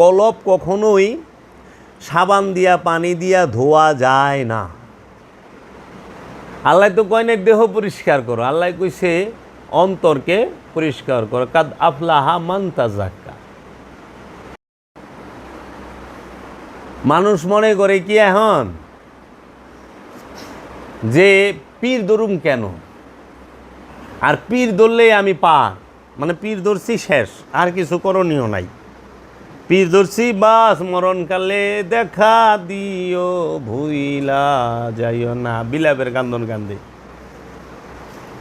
কলব কখনোই সাবান দিয়া, পানি দিয়া ধোয়া যায় না। আল্লাহ তো কয়নের দেহ পরিষ্কার করো। আল্লাহ কইছে, অন্তরকে পরিষ্কার করো। কাদ আফলাহা মান্তা জাক্কা মানুষ মনে করে কি এখন? যে পীর ধরুম কেন? আর পীর ধরলেই আমি পা মানে পীর ধরছি শেষ। আর কিছু করণীয় নাই। পীর ধরছি বাস মরণকালে দেখা দিও, ভুইলা যাইও না। বিলাপের কান্দন কান্দে।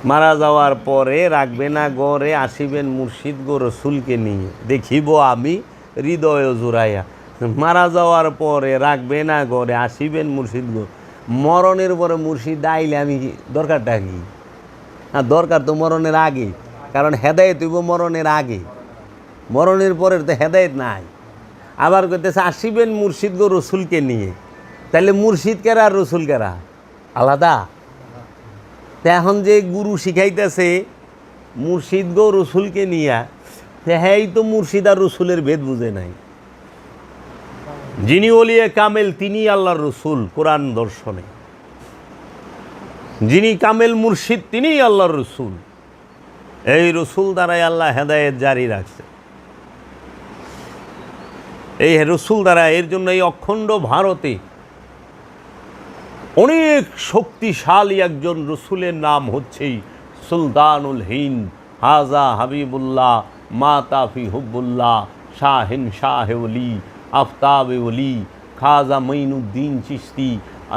মারা যাওয়ার পরে রাখবে না গড়ে, আসিবেন মুর্শিদ গো রসুলকে নিয়ে। দেখিব আমি হৃদয় জুড়াইয়া। মারা যাওয়ার পরে রাখবে না গড়ে, আসিবেন মুর্শিদ গো। মরণের পরে মুর্শিদ আইলে আমি দরকারটা কি? হ্যাঁ দরকার তো মরণের আগে। কারণ হেদায়ত হইব মরণের আগে। মরণের পরে তো হেদায়ত নাই। আবার কইতেছে, আসিবেন মুর্শিদ গো রসুলকে নিয়ে। তাহলে মুর্শিদ কেরা আর রসুল কেরা? আলাদা? তা এখন যে গুরু শিখাইতেছে মুর্শিদ গো রসুলকে নিয়া হ্যাঁ তো মুর্শিদ আর রসুলের ভেদ বুঝে নাই। যিনি ওলিয়ে কামেল তিনি আল্লাহর রসুল, কোরআন দর্শনে। যিনি কামেল মুর্শিদ, তিনিই আল্লাহর রসুল। এই রসুল দ্বারাই আল্লাহ হেদায়েত জারি রাখছে। এই রসুল দ্বারা এর জন্য এই অখণ্ড ভারতে অনেক শক্তিশালী একজন রসুলের নাম হচ্ছেই সুলতানুল হিন্দ। হাজা হাবিবুল্লাহ মাতাফি হুব্বুল্লাহ শাহিন শাহ ওলি, আফতাব ওলি, খাজা মঈনুদ্দিন চিস্তি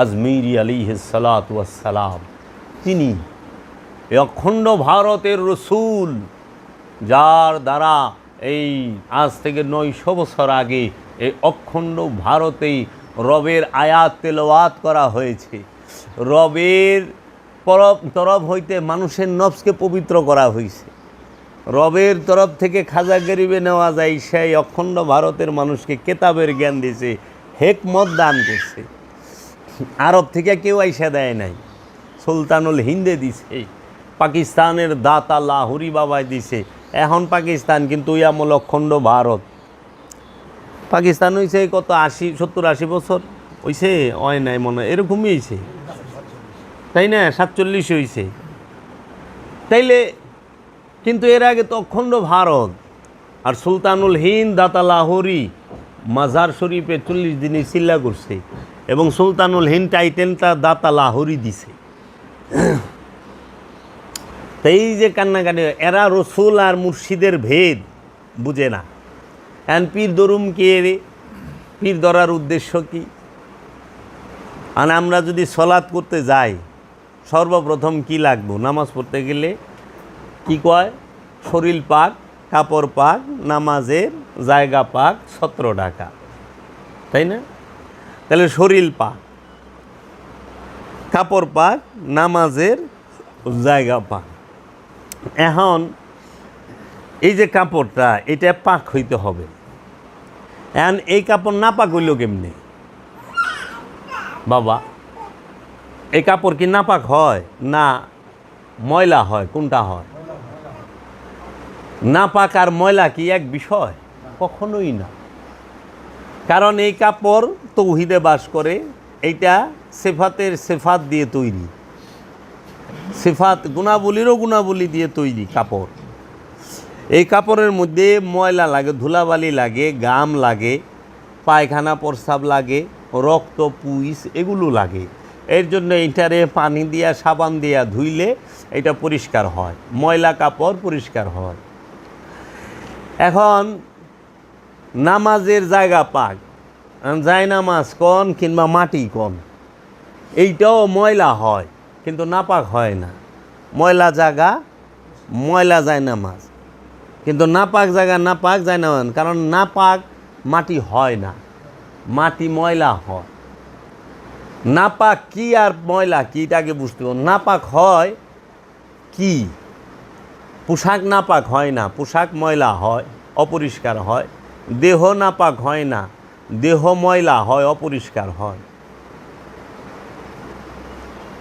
আজমিরি আলী সালাম তিনি অখণ্ড ভারতের রসুল, যার দ্বারা এই আজ থেকে নয়শো বছর আগে এই অখণ্ড ভারতেই রবের আয়াত তেলাওয়াত করা হয়েছে। রবের পরব, তরফ হইতে মানুষের নফসকে পবিত্র করা হয়েছে রবের তরফ থেকে খাজা গরিবে নেওয়া যায়, সেই অখণ্ড ভারতের মানুষকে কেতাবের জ্ঞান দিয়েছে হেকমত দান করছে। আরব থেকে কেউ আইসা দেয় নাই। সুলতানুল হিন্দে দিছে, পাকিস্তানের দাতা লাহুরি বাবাই দিছে এখন পাকিস্তান, কিন্তু ইয়ামল অখণ্ড ভারত। পাকিস্তান হয়েছে কত আশি, সত্তর, আশি বছর? হইছে? হয় নাই মনে হয়। এরকমই হয়েছে তাই না? সাতচল্লিশ হয়েছে তাইলে কিন্তু এর আগে তো অখণ্ড ভারত আর সুলতানুল হিন্দ, দাতা লাহোরি, মাজার শরীফে চল্লিশ দিনে চিল্লা করছে এবং সুলতানুল হিন্দ টাইটেলটা দাতা লাহোরি দিছে। এই যে কান্নাকাটি এরা রসুল আর মুর্শিদের ভেদ বুঝে না। এখন পীর দরুম কে রে পীর ধরার উদ্দেশ্য কি? আর আমরা যদি সলাৎ করতে যাই, সর্বপ্রথম কি লাগবো? নামাজ পড়তে গেলে কি কয়? শরীর পাক, কাপড় পাক, নামাজের জায়গা পাক, সতেরো টাকা। তাই না? তাহলে শরীর পাক, কাপড় পাক, নামাজের জায়গা পাক। এখন এই যে কাপড়টা, এটা পাক হইতে হবে। এখন এই কাপড় না পাক হইল কেমনি? বাবা, এই কাপড় কি নাপাক হয় না ময়লা হয়, কোনটা হয়? না পাক আর ময়লা কি এক বিষয়? কখনোই না। কারণ এই কাপড় তৌহিদে বাস করে, এইটা সেফাতের সেফাত দিয়ে তৈরি। সেফাত গুণাবলীরও গুণাবলী দিয়ে তৈরি কাপড়। এই কাপড়ের মধ্যে ময়লা লাগে, ধুলাবালি লাগে, গাম লাগে, পায়খানা প্রস্রাব লাগে, রক্ত, পুইস এগুলো লাগে। এর জন্য এইটারে পানি দিয়া, সাবান দিয়া ধুইলে এটা পরিষ্কার হয়, ময়লা কাপড় পরিষ্কার হয়। এখন নামাজের জায়গা পাক যায় নামাজ কন কিংবা মাটি কন, এইটাও ময়লা হয়। কিন্তু নাপাক হয় না। ময়লা জায়গা ময়লা যায় না মাছ কিন্তু নাপাক জায়গা নাপাক যায় না কারণ নাপাক মাটি হয় না। মাটি ময়লা হয়। নাপাক কি আর ময়লা কি এটাকে বুঝতে হবে। নাপাক হয় কি? পোশাক নাপাক হয় না। পোশাক ময়লা হয়, অপরিষ্কার হয়। দেহ নাপাক হয় না। দেহ ময়লা হয়, অপরিষ্কার হয়।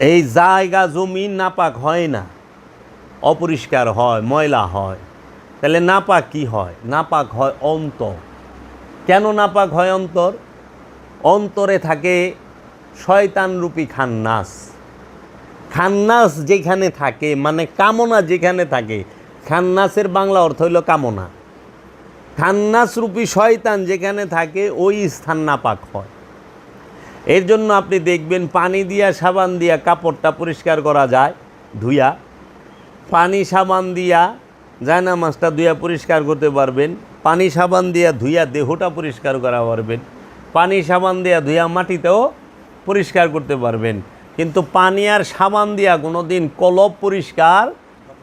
এই জায়গা জমিন নাপাক হয় না। অপরিষ্কার হয়, ময়লা হয়। তাহলে নাপাক কি হয়? নাপাক হয় অন্তর। কেন নাপাক হয় অন্তর? অন্তরে থাকে শয়তানরূপী খান্নাস। খান্নাস যেখানে থাকে মানে কামনা যেখানে থাকে, খান্নাসের বাংলা অর্থ হইল কামনা। খান্নাস রূপী শয়তান যেখানে থাকে, ওই স্থান নাপাক হয়। এর জন্য আপনি দেখবেন পানি দিয়া, সাবান দিয়া কাপড়টা পরিষ্কার করা যায়, ধুইয়া। পানি, সাবান দিয়া জায়না মাছটা ধুইয়া পরিষ্কার করতে পারবেন। পানি, সাবান দিয়া ধুইয়া দেহটা পরিষ্কার করা পারবেন। পানি, সাবান দিয়া ধুইয়া মাটিতেও পরিষ্কার করতে পারবেন। কিন্তু পানি আর সাবান দিয়া কোনো দিন কলব পরিষ্কার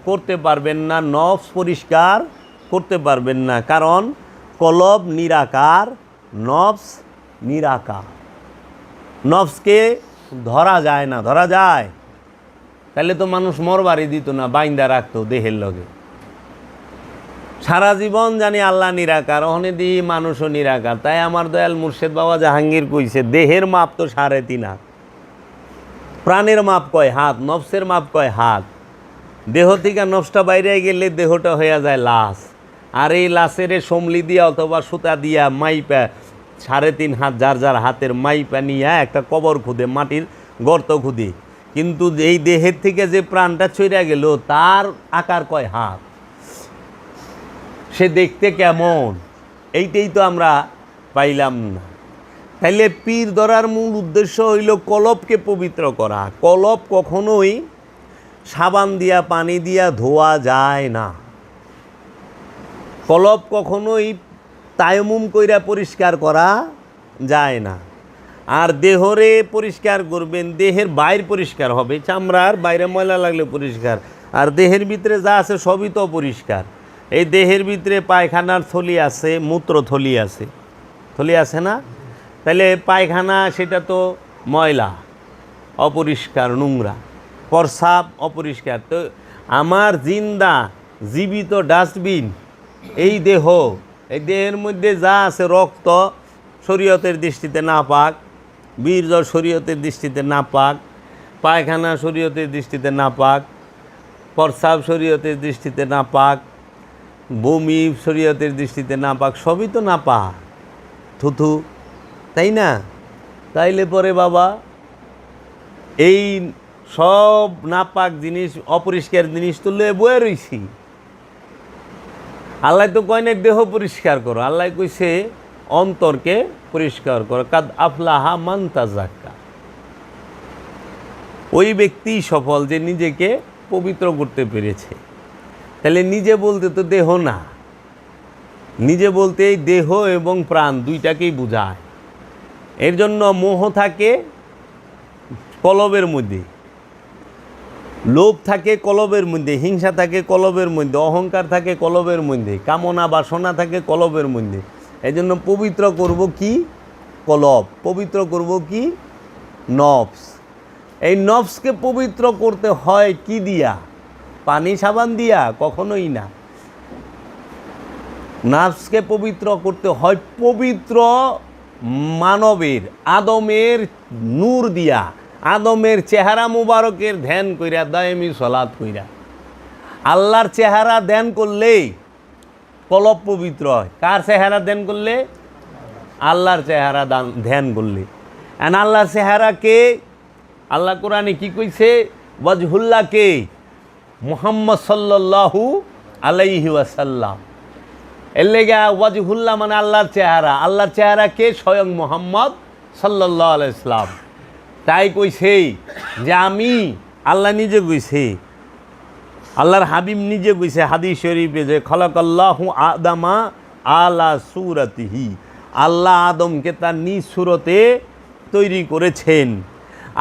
করতে পারবেন না, নফস পরিষ্কার করতে পারবেন না। কারণ কলব নিরাকার, নফস নিরাকার। নফসকে ধরা যায় না, ধরা যায়। তাহলে তো মানুষ মরবারি দিত না, বাইন্দা রাখতো দেহের লগে। সারা জীবন জানি আল্লাহ নিরাকার ওখানে দিই মানুষও নিরাকার। তাই আমার দয়াল মুর্শেদ বাবা জাহাঙ্গীর কইছে, দেহের মাপ তো সাড়ে তিন হাত। প্রাণের মাপ কয় হাত, নফসের মাপ কয় হাত। দেহ থেকে নফসটা বাইরে গেলে দেহটা হয়ে যায় লাশ। আর এই লাশের সমলি দিয়া অথবা সুতা দিয়া মাইপা সাড়ে তিন হাত যার যার হাতের মাইপা নিয়ে একটা কবর খুদে, মাটির গর্ত খুদে। কিন্তু এই দেহের থেকে যে প্রাণটা ছইরা গেল, তার আকার কয় হাত? সে দেখতে কেমন? এইটাই তো আমরা পাইলাম না। তাইলে পীর ধরার মূল উদ্দেশ্য হইল কলপকে পবিত্র করা। কলপ কখনোই সাবান দিয়া, পানি দিয়া ধোয়া যায় না। কলপ কখনোই তায়মুম কইরা পরিষ্কার করা যায় না। আর দেহরে পরিষ্কার করবেন, দেহের বাইর পরিষ্কার হবে, চামড়ার বাইরে ময়লা লাগলে পরিষ্কার। আর দেহের ভিতরে যা আছে সবই তো পরিষ্কার। এই দেহের ভিতরে পায়খানার থলি আছে, মূত্র থলি আছে। থলি আছে না? তাহলে পায়খানা, সেটা তো ময়লা, অপরিষ্কার নোংরা। প্রসাব অপরিষ্কার। তো আমার জিন্দা, জীবিত ডাস্টবিন, এই দেহ এই দেহের মধ্যে যা আছে রক্ত শরীয়তের দৃষ্টিতে না পাক বীর্য শরীয়তের দৃষ্টিতে না পাক পায়খানা শরীয়তের দৃষ্টিতে না পাক প্রসাব শরীয়তের দৃষ্টিতে না পাক বমি শরীয়তের দৃষ্টিতে না পাক সবই তো না পাক থুথু, তাই না? তাইলে পরে বাবা, এই সব নাপাক জিনিস, অপরিষ্কার জিনিস তো লয়ে বয়ে রইছি। আল্লাহ তো কয় না দেহ পরিষ্কার করো। আল্লাহ কইছে, অন্তরকে পরিষ্কার করো। কাদ আফলাহা মান্তা জাক্কা ওই ব্যক্তি সফল যে নিজেকে পবিত্র করতে পেরেছে। তাহলে নিজে বলতে তো দেহ না। নিজে বলতে এই দেহ এবং প্রাণ দুইটাকেই বোঝায়। এর জন্য মোহ থাকে কলবের মধ্যে। লোভ থাকে কলবের মধ্যে, হিংসা থাকে কলবের মধ্যে, অহংকার থাকে কলবের মধ্যে, কামনা বাসনা থাকে কলবের মধ্যে। এই জন্য পবিত্র করব কি? কলব। পবিত্র করব কি? নফস। এই নফসকে পবিত্র করতে হয় কি দিয়া? পানি সাবান দিয়া? কখনোই না। নাফসকে পবিত্র করতে হয় পবিত্র মানবের, আদমের নূর দিয়া। আদমের চেহারা মুবারকের ধ্যান কইরা দায়মি সলাৎ কইরা। আল্লাহর চেহারা ধ্যান করলেই কলব পবিত্র হয়। কার চেহারা ধ্যান করলে? আল্লাহর চেহারা দান- ধ্যান করলে। এন আল্লাহর চেহারা কে? আল্লাহ কোরআনে কি কইছে? ওয়াজহুল্লাহ কে? মুহাম্মদ সাল্লাল্লাহু আলাইহি ওয়াসাল্লাম। এর লেগে ওয়াজহুল্লাহ মানে আল্লাহর চেহারা। আল্লাহর চেহারা কে? স্বয়ং মোহাম্মদ সাল্লাহ আলাইসলাম তাই কইছে যে আমি আল্লাহ নিজে কইছে। আল্লাহর হাবিব নিজে কইছে হাদিস শরীফে যে খলকাল্লাহু আদামা আলা সুরতিহি। আল্লাহ আদমকে তার নিজ সুরতে তৈরি করেছেন।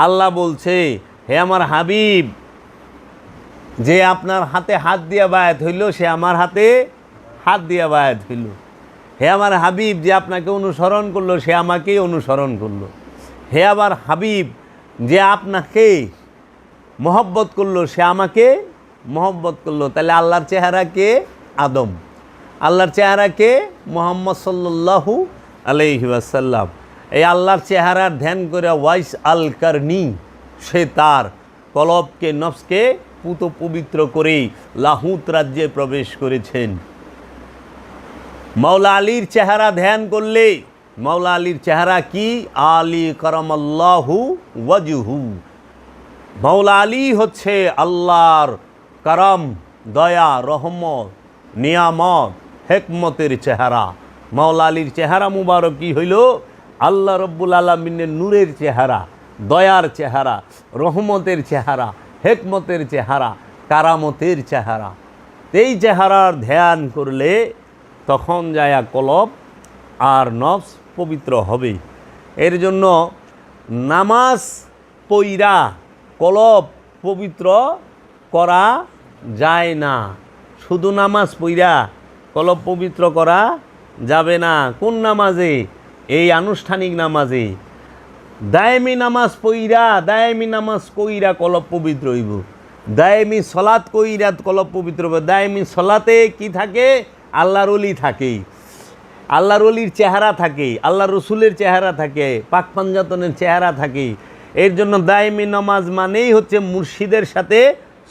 আল্লাহ বলছে, হে আমার হাবিব, যে আপনার হাতে হাত দিয়া বায়াত হইল, সে আমার হাতে হাত দিয়া বায়াত হইল। হে আমার হাবিব, যে আপনাকে অনুসরণ করল, সে আমাকেই অনুসরণ করল। হে আবার হাবিব, যে আপনাকে মহব্বত করল, সে আমাকে মহব্বত করল। তাহলে আল্লাহর চেহারা কে? আদম। আল্লাহর চেহারা কে? মোহাম্মদ সাল্লাল্লাহু আলাইহি ওয়াসাল্লাম। এই আল্লাহর চেহারার ধ্যান করে ওয়াইস আল কারনি, সে তার কলবকে, নফসকে পুত পবিত্র করেই লাহুত রাজ্যে প্রবেশ করেছেন। মাওলা আলীর চেহারা ধ্যান করলে মাওলা আলীর চেহারা কি? আলী করমাল্লাহু ওয়াজুহু। মাওলা আলী হচ্ছে আল্লাহর করম, দয়া, রহমত, নিয়ামত, হেকমতের চেহারা। মাওলা আলীর চেহারা মুবারক কি হইল আল্লাহ রব্বুল আলমিনের নূরের চেহারা, দয়ার চেহারা, রহমতের চেহারা, হেকমতের চেহারা, কারামতের চেহারা। এই চেহারার ধ্যান করলে তখন যায় কলব আর নফস পবিত্র হবে এর জন্য নামাজ পইরা কলব পবিত্র করা যায় না। শুধু নামাজ পইরা কলব পবিত্র করা যাবে না। কোন নামাজে? এই আনুষ্ঠানিক নামাজে। দায়েমি নামাজ পইরা, দায়েমি নামাজ কইরা কলব পবিত্র হইব। দায়েমি সলাৎ কইরা কলব পবিত্র হবে দায়েমি সলাতে কি থাকে? আল্লাহর অলি থাকে আল্লাহর অলির চেহারা থাকে আল্লাহ রসুলের চেহারা থাকে, পাক পাঞ্জাতনের চেহারা থাকে। এর জন্য দায়মি নামাজ মানেই হচ্ছে মুর্শিদের সাথে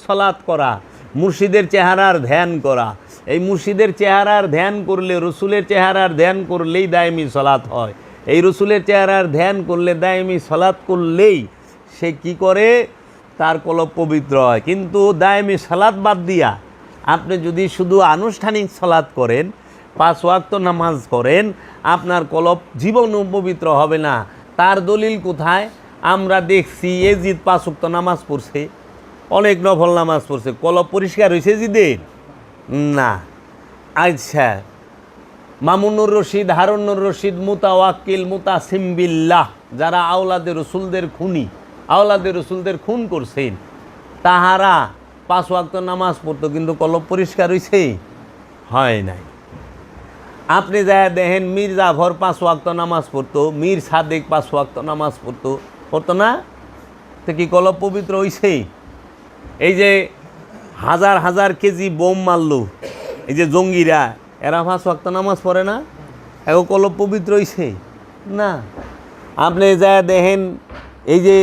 সলাৎ করা, মুর্শিদের চেহারার ধ্যান করা। এই মুর্শিদের চেহারার ধ্যান করলে, রসুলের চেহারার ধ্যান করলেই দায়মি সলাৎ হয়। এই রসুলের চেহারার ধ্যান করলে, দায়মি সলাৎ করলেই সে কি করে? তার কলব পবিত্র হয়। কিন্তু দায়মি সালাদ বাদ দিয়া আপনি যদি শুধু আনুষ্ঠানিক সালাদ করেন পাঁচ ওয়াক্ত নামাজ করেন আপনার কলব জীবনও পবিত্র হবে না। তার দলিল কোথায়? আমরা দেখছি, এজিদ পাঁচ ওয়াক্ত নামাজ পড়ছে, অনেক নফল নামাজ পড়ছে। কলব পরিষ্কার হয়েছে জিদের না। আচ্ছা মামুনুর রশিদ, হারুনুর রশিদ, মুতাওয়াক্কিল মুতাসিমবিল্লাহ যারা আওলাদের রসুলদের খুনি আওলাদের রসুলদের খুন করছেন, তাহারা পাঁচ ওয়াক্ত নামাজ পড়তো, কিন্তু কলব পরিষ্কার হয়েছে? হয় নাই। আপনি যা দেখেন মীর জাফর পাঁচ ওয়াক্ত নামাজ পড়তো, মীর সাদেক পাঁচ ওয়াক্ত নামাজ পড়তো। পড়তো না? তো কি কলব পবিত্র হইছে এই যে হাজার হাজার কেজি বোম মারলো, এই যে জঙ্গিরা, এরা পাঁচ ওয়াক্ত নামাজ পড়ে না? এগো কলব পবিত্র হইছে না। আপনি যা দেখেন, এই যে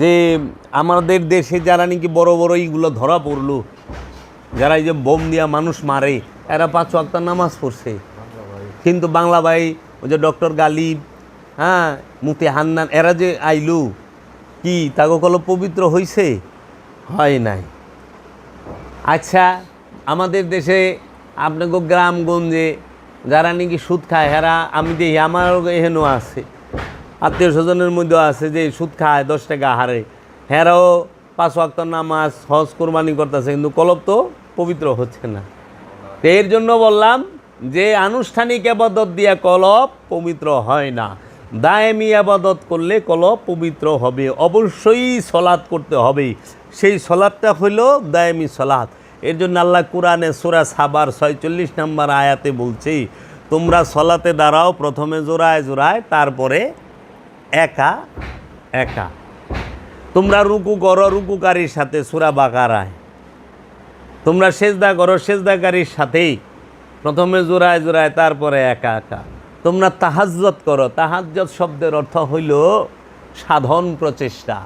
যে আমাদের দেশে যারা নাকি বড় বড় এইগুলো ধরা পড়ল, যারা এই যে বোম দিয়া মানুষ মারে, এরা পাঁচ ওয়াক্ত নামাজ পড়ছে। কিন্তু বাংলা ভাই, ওই যে ডক্টর গালিব হ্যাঁ মুফতি হান্নান, এরা যে আইলু, কি তাকে কল পবিত্র হইছে? হয় নাই। আচ্ছা আমাদের দেশে আপনাকে গ্রামগঞ্জে যারা নাকি সুদ খায়, হেরা, আমি দেখি, আমারও এহেনও আছে, আত্মীয় স্বজনের মধ্যেও আছে যে সুদ খায় দশ টাকা হারে। হেরাও পাঁচ ওয়াক্ত নামাজ, হজ কোরবানি করতেছে, কিন্তু কলপ তো পবিত্র হচ্ছে না। তো এর জন্য বললাম যে আনুষ্ঠানিক আবাদত দিয়া কলব পবিত্র হয় না। দায়েমি আবাদত করলে কলব পবিত্র হবে। অবশ্যই সলাদ করতে হবে। সেই সলাদটা হইল দায়েমি সলাদ এর জন্য আল্লাহ কোরআনে সুরা সাবার ছয়চল্লিশ নম্বর আয়াতে বলছি, তোমরা সলাতে দাঁড়াও প্রথমে জোড়ায় জোড়ায়, তারপরে একা একা। তোমরা রুকু করো রুকুকারীর সাথে সুরা বাকারায়। তোমরা সেজদা করো সেজদাকারীর সাথেই। প্রথমে জোড়ায় জোড়ায়, তারপরে একা একা। তোমরা তাহাজ্জত করো। তাহাজ্জত শব্দের অর্থ হইল সাধন প্রচেষ্টা।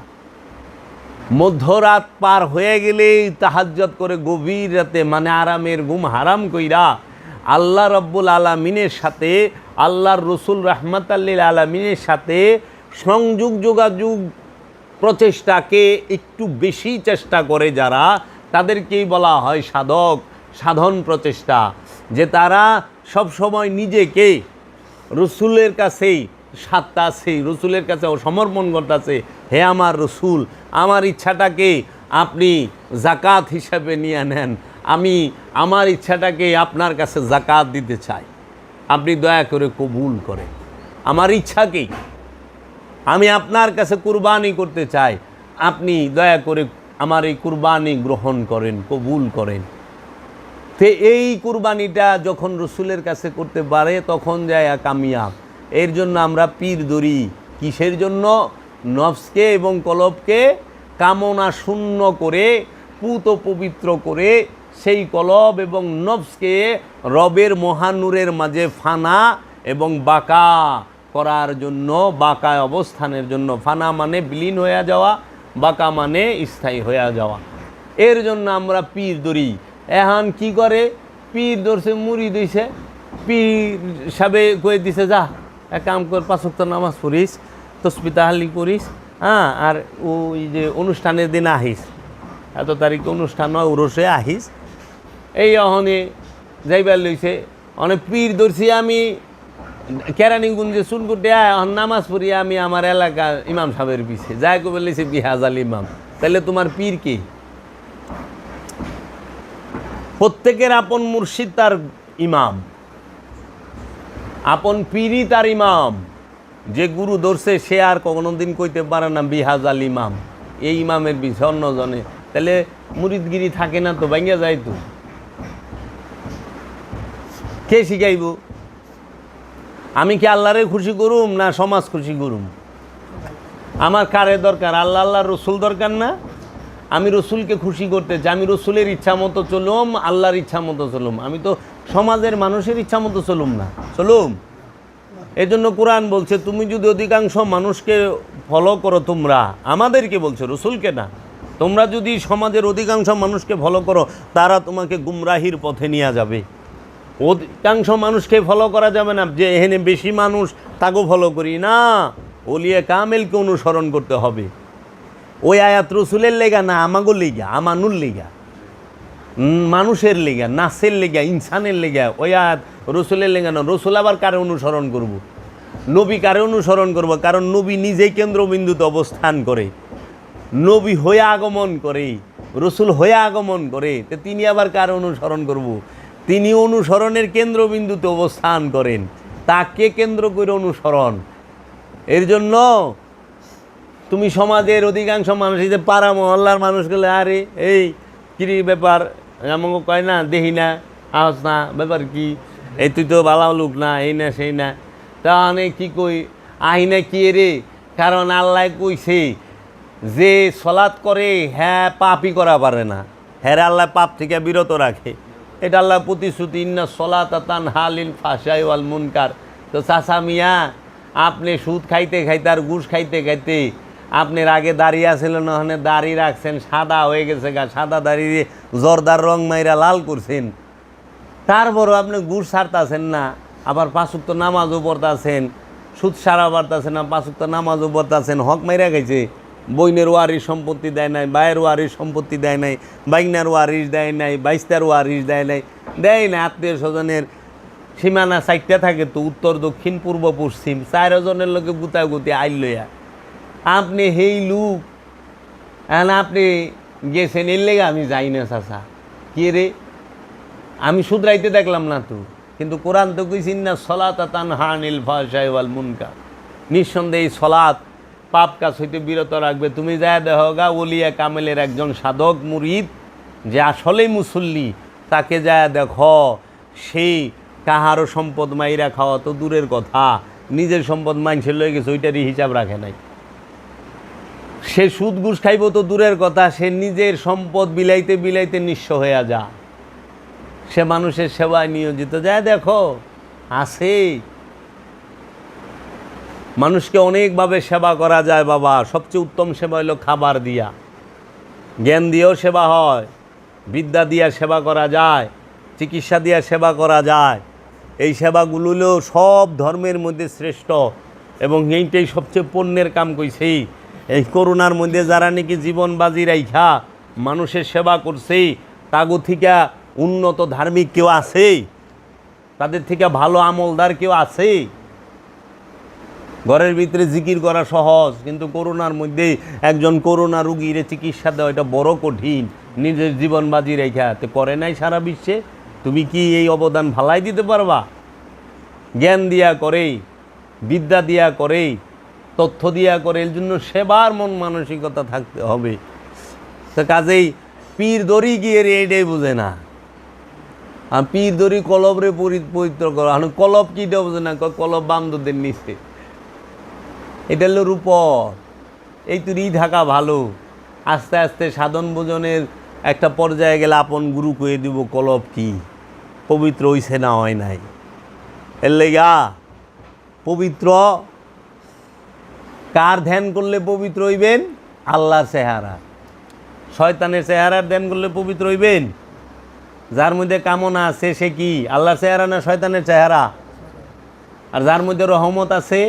মধ্যরাত পার হয়ে গেলেই তাহাজ্জত করে গভীর রাতে মানে আরামের ঘুম হারাম কইরা আল্লাহ রব্বুল আলমিনের সাথে, আল্লাহর রসুল রহমত আল্লিল আলমিনের সাথে সংযোগ যোগাযোগ প্রচেষ্টাকে একটু বেশি চেষ্টা করে যারা, তাদেরকেই বলা হয় সাধক, সাধন প্রচেষ্টা। যে তারা সব সময় নিজেকে রসুলের কাছেই সাতটা আছে, রসুলের কাছে সমর্পণ করতেছে, হে আমার রসুল, আমার ইচ্ছাটাকে আপনি জাকাত হিসাবে নিয়ে নেন, আমি আমার ইচ্ছাটাকে আপনার কাছে জাকাত দিতে চাই, আপনি দয়া করে কবুল করেন। আমার ইচ্ছাকেই আমি আপনার কাছে কুরবানি করতে চাই, আপনি দয়া করে আমার এই কুরবানি গ্রহণ করেন, কবুল করেন। তো এই কুরবানিটা যখন রসুলের কাছে করতে পারে, তখন যায় কামিয়াব। এর জন্য আমরা পীর ধরি। কিসের জন্য? নফসকে এবং কলবকে কামনা শূন্য করে, পুত পবিত্র করে, সেই কলব এবং নফসকে রবের মহানুরের মাঝে ফানা এবং বাঁকা করার জন্য বাঁকা অবস্থানের জন্য। ফানা মানে বিলীন হয়ে যাওয়া, বাঁকা মানে স্থায়ী হয়ে যাওয়া। এর জন্য আমরা পীর ধরি। এখন কি করে? পীর ধরছে, মুড়ি দিছে পীর সাবে কয়ে দিছে, যা, এক কাম কর পাঁচক্ত নামাজ পড়িস, তসবি তাহালি করিস হ্যাঁ আর ওই যে অনুষ্ঠানের দিন আহিস। এত তারিখে অনুষ্ঠান হয় উরসে আহিস। এই অহনে যাইবার লইছে। অনেক পীর ধরছি আমি, কেরানীগঞ্জে চুনকুটে এখন নামাজ পড়ি আমি আমার এলাকার ইমাম সাহেবের পিছে। যাই কবে লইছে বিহাজ আল ইমাম। তাহলে তোমার পীর কি? প্রত্যেকের আপন মুর্শিদ তার ইমাম। আপন পীরই তার ইমাম। যে গুরু ধরছে, সে আর কখনো দিন কইতে পারে না, বিহাজ আল ইমাম। এই ইমামের বিষয় অন্যজনে তাহলে মুরিদগিরি থাকে না তো ভাঙ্গা যায় তো। কে শিখাইব? আমি কি আল্লাহরে খুশি করুম না সমাজ খুশি করুম? আমার কারে দরকার? আল্লাহ আল্লাহ রসুল দরকার না? আমি রসুলকে খুশি করতে চাই আমি রসুলের ইচ্ছা মতো চলুম, আল্লাহর ইচ্ছা মতো চলুম। আমি তো সমাজের মানুষের ইচ্ছা মতো চলুম না। চলুম? এই জন্য কোরআন বলছে, তুমি যদি অধিকাংশ মানুষকে ফলো করো তোমরা, আমাদেরকে বলছো, রসুলকে না। তোমরা যদি সমাজের অধিকাংশ মানুষকে ফলো করো, তারা তোমাকে গুমরাহির পথে নিয়ে যাবে। অধিকাংশ মানুষকে ফলো করা যাবে না, যে এখানে বেশি মানুষ, তাকেও ফলো করি না। ওলিয়া কামেলকে অনুসরণ করতে হবে। ওই আয়াত রসুলের লেগা না আমাগো লেগা, আমানুর লেগা? মানুষের লেগা, নাসের লেগা, ইনসানের লেগা, ওই আয়াত রসুলের লেগা না। রসুল আবার কারে অনুসরণ করব। নবী কারে অনুসরণ করব? কারণ নবী নিজেই কেন্দ্রবিন্দুতে অবস্থান করে। নবী হয়ে আগমন করে, রসুল হয়ে আগমন করে, তো তিনি আবার কার অনুসরণ করব। তিনি অনুসরণের কেন্দ্রবিন্দুতে অবস্থান করেন। তাকে কেন্দ্র করে অনুসরণ। এর জন্য তুমি সমাজের অধিকাংশ মানুষ যে পাড়া মহল্লার মানুষগুলো আরে এই কিরি ব্যাপার? আমাকে কয় না দেখি না, আওয়াজ না, ব্যাপার কি? এই তুই তো বালা লোক না, এই না, সেই না। তা অনেক কি কই? আহি না কি রে? কারণ আল্লাহ কইছে, যে সলাৎ করে হ্যাঁ পাপই করা পারে না। হ্যাঁ আল্লাহ পাপ থেকে বিরত রাখে। এটা আল্লাহ প্রতিশ্রুতি, ইন্না সলাত তান হালিল ফাঁসাই ওয়াল মুনকার। তো চাচা মিয়া, আপনি সুদ খাইতে খাইতে আর ঘুষ খাইতে খাইতে আপনার আগে দাঁড়িয়ে আসছিলেন ওখানে দাড়ি রাখছেন, সাদা হয়ে গেছে গা, সাদা দাঁড়িয়ে জর্দার রং মাইরা লাল করছেন। তারপরও আপনি গুড় ছাড়তাছেন না, আবার পাঁচুক্ত নামাজও পড়তাছেন, সুদ সারা বাড়তাছেন না পাঁচুক্ত নামাজও পড়তাছেন, হক মাইরা গেছে। বইনের ওয়ারিশ সম্পত্তি দেয় নাই বায়ের ওয়ারিশ সম্পত্তি দেয় নাই বাইকনার ওয়ারিশ দেয় নাই, বাইস্তার ওয়ারিশ দেয় নাই, দেয় না আত্মীয় স্বজনের সীমানা সাইটটা থাকে তো, উত্তর, দক্ষিণ, পূর্ব, পশ্চিম চারজনের লোকে গুতাগুতি আইল লইয়া। আপনি হেই লুক। এখন আপনি গেছেন এর লেগে আমি যাই না, চাচা। কে রে? আমি শুধরাইতে দেখলাম না তো, কিন্তু কোরআন তো কইছিন না সলাত তান হানিল ফাশাই ওয়াল মুনকা নিঃসন্দেহে সলাত পাপ কাজ হইতে বিরত রাখবে। তুমি যায় দেহ গা, ওলিয়া কামেলের একজন সাধক মুরিদ, যে আসলেই মুসল্লি, তাকে যায় দেখো, সেই কাহারও সম্পদ মাইরা খাওয়া তো দূরের কথা। নিজের সম্পদ মাইনসের লয়ে গেছে, ওইটারই হিসাব রাখে নাই। সে সুদ ঘুষ খাইব তো দূরের কথা, সে নিজের সম্পদ বিলাইতে বিলাইতে নিঃস্ব হইয়া যা। সে মানুষের সেবায় নিয়োজিত। যায় দেখো, আছে। মানুষকে অনেকভাবে সেবা করা যায় বাবা। সবচেয়ে উত্তম সেবা হলো খাবার দিয়া। জ্ঞান দিয়েও সেবা হয়, বিদ্যা দিয়া সেবা করা যায়, চিকিৎসা দিয়া সেবা করা যায়। এই সেবাগুলো সব ধর্মের মধ্যে শ্রেষ্ঠ এবং এইটাই সবচেয়ে পণ্যের কাম কইছি। এই করোনার মধ্যে যারা নাকি জীবন বাজি রাইখা, মানুষের সেবা করছে, তাগো থেকে উন্নত ধার্মিক কেউ আছে? তাদের থেকে ভালো আমলদার কেউ আছে? ঘরের ভিতরে জিকির করা সহজ, কিন্তু করোনার মধ্যে একজন করোনা রুগীর চিকিৎসা দেওয়া এটা বড় কঠিন। নিজের জীবন বাজি রেখা তো করে নাই সারা বিশ্বে? তুমি কি এই অবদান ভালাই দিতে পারবা? জ্ঞান দিয়া করে, বিদ্যা দিয়া করে তথ্য দিয়া করে, এর জন্য সেবার মন মানসিকতা থাকতে হবে। তো কাজেই পীর দড়ি গিয়ে এটাই বুঝে না। আর পীর দড়ি কলবরে পবিত্র করো। এখন কলব কিটা বোঝে না কলব বামদদের নিচে। এটা হলো রূপর। এই তুই থাকা ভালো। আস্তে আস্তে সাধন ভোজনের একটা পর্যায়ে গেলে আপন গুরু কয়ে দিব, কলব কি? পবিত্র হইছে না হয় নাই। এর লেগা পবিত্র কার ধ্যান করলে পবিত্র হইবেন? আল্লাহর চেহারা। শয়তানের চেহারার ধ্যান করলে পবিত্র হইবেন? যার মধ্যে কামনা আছে সে কি? আল্লাহর চেহারা না শয়তানের চেহারা? আর যার মধ্যে রহমত আছে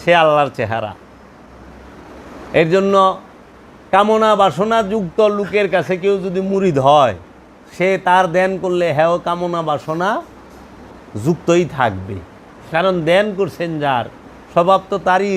সে আল্লাহর চেহারা। এর জন্য কামনা বাসনা যুক্ত লোকের কাছে কেউ যদি মুরিদ হয়, সে তার দেন করলে হ্যাঁ কামনা বাসনা যুক্তই থাকবে। কারণ দেন করছেন যার, স্বভাব তো তারই